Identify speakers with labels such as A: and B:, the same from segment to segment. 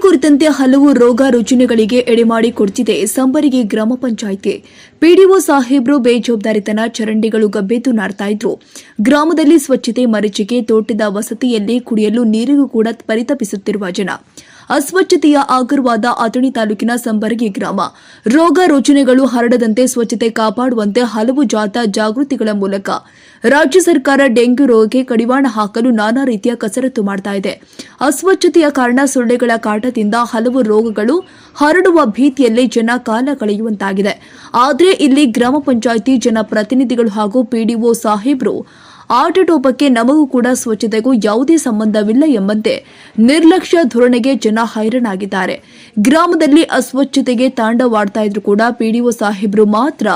A: ಕುರಿತಂತೆ ಹಲವು ರೋಗ ರುಜಿನಗಳಿಗೆ ಎಡೆಮಾಡಿ ಕೊಡ್ತಿದೆ ಸಂಬರಿಗೆ ಗ್ರಾಮ ಪಂಚಾಯಿತಿ. ಪಿಡಿಒ ಸಾಹೇಬ್ರು ಬೇಜವಾಬ್ದಾರಿತನ ಚರಂಡಿಗಳು ಗಬ್ಬೆದ್ದು ನಾಡ್ತಾ ಇದ್ರು. ಗ್ರಾಮದಲ್ಲಿ ಸ್ವಚ್ಛತೆ ಮರೀಚಿಕೆ, ತೋಟದ ವಸತಿಯಲ್ಲಿ ಕುಡಿಯಲು ನೀರಿಗೂ ಕೂಡ ಪರಿತಪಿಸುತ್ತಿರುವ ಜನ. ಅಸ್ವಚ್ಛತೆಯ ಆಗರವಾದ ಅಥಣಿ ತಾಲೂಕಿನ ಸಂಬರಗಿ ಗ್ರಾಮ. ರೋಗ ರೋಚನೆಗಳು ಹರಡದಂತೆ ಸ್ವಚ್ಛತೆ ಕಾಪಾಡುವಂತೆ ಹಲವು ಜಾಥಾ ಜಾಗೃತಿಗಳ ಮೂಲಕ ರಾಜ್ಯ ಸರ್ಕಾರ ಡೆಂಗ್ಯೂ ರೋಗಕ್ಕೆ ಕಡಿವಾಣ ಹಾಕಲು ನಾನಾ ರೀತಿಯ ಕಸರತ್ತು ಮಾಡ್ತಾ ಇದೆ. ಅಸ್ವಚ್ಛತೆಯ ಕಾರಣ ಸೊಳ್ಳೆಗಳ ಕಾಟದಿಂದ ಹಲವು ರೋಗಗಳು ಹರಡುವ ಭೀತಿಯಲ್ಲೇ ಜನ ಕಾಲ ಕಳೆಯುವಂತಾಗಿದೆ. ಆದರೆ ಇಲ್ಲಿ ಗ್ರಾಮ ಪಂಚಾಯಿತಿ, ಜನಪ್ರತಿನಿಧಿಗಳು ಹಾಗೂ ಪಿಡಿಒ ಸಾಹೇಬ್ರು ಆಟೋಟೋಪಕ್ಕೆ ನಮಗೂ ಕೂಡ ಸ್ವಚ್ಛತೆಗೂ ಯಾವುದೇ ಸಂಬಂಧವಿಲ್ಲ ಎಂಬಂತೆ ನಿರ್ಲಕ್ಷ್ಯ ಧೋರಣೆಗೆ ಜನ ಹೈರಾಣಾಗಿದ್ದಾರೆ. ಗ್ರಾಮದಲ್ಲಿ ಅಸ್ವಚ್ಛತೆಗೆ ತಾಂಡವಾಡ್ತಾ ಇದ್ರು ಕೂಡ ಪಿಡಿಒ ಸಾಹೇಬ್ರು ಮಾತ್ರ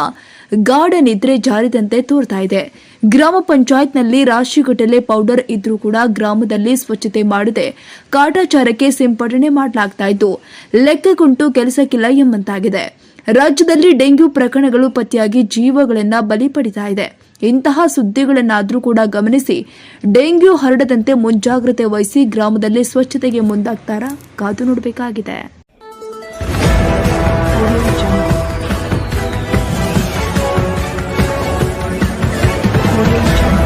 A: ಗಾಢ ನಿದ್ರೆ ಜಾರಿದಂತೆ ತೋರ್ತಾ ಇದೆ. ಗ್ರಾಮ ಪಂಚಾಯತ್ನಲ್ಲಿ ರಾಶಿಗಟ್ಟಲೆ ಪೌಡರ್ ಇದ್ರೂ ಕೂಡ ಗ್ರಾಮದಲ್ಲಿ ಸ್ವಚ್ಛತೆ ಮಾಡದೆ. ಕಾಟಾಚಾರಕ್ಕೆ ಸಿಂಪಡಣೆ ಮಾಡಲಾಗ್ತಾ ಇದ್ದು ಲೆಕ್ಕಕ್ಕುಂಟು ಕೆಲಸಕ್ಕಿಲ್ಲ ಎಂಬಂತಾಗಿದೆ. ರಾಜ್ಯದಲ್ಲಿ ಡೆಂಗ್ಯೂ ಪ್ರಕರಣಗಳು ಪತ್ತೆಯಾಗಿ ಜೀವಗಳನ್ನ ಬಲಿ ಪಡಿತಾ ಇದೆ. ಇಂತಹ ಸುದ್ದಿಗಳನ್ನಾದರೂ ಕೂಡ ಗಮನಿಸಿ, ಡೆಂಗ್ಯೂ ಹರಡದಂತೆ ಮುಂಜಾಗ್ರತೆ ವಹಿಸಿ ಗ್ರಾಮದಲ್ಲಿ ಸ್ವಚ್ಛತೆಗೆ ಮುಂದಾಗ್ತಾರ? ಕಾದು ನೋಡಬೇಕಾಗಿದೆ. Audio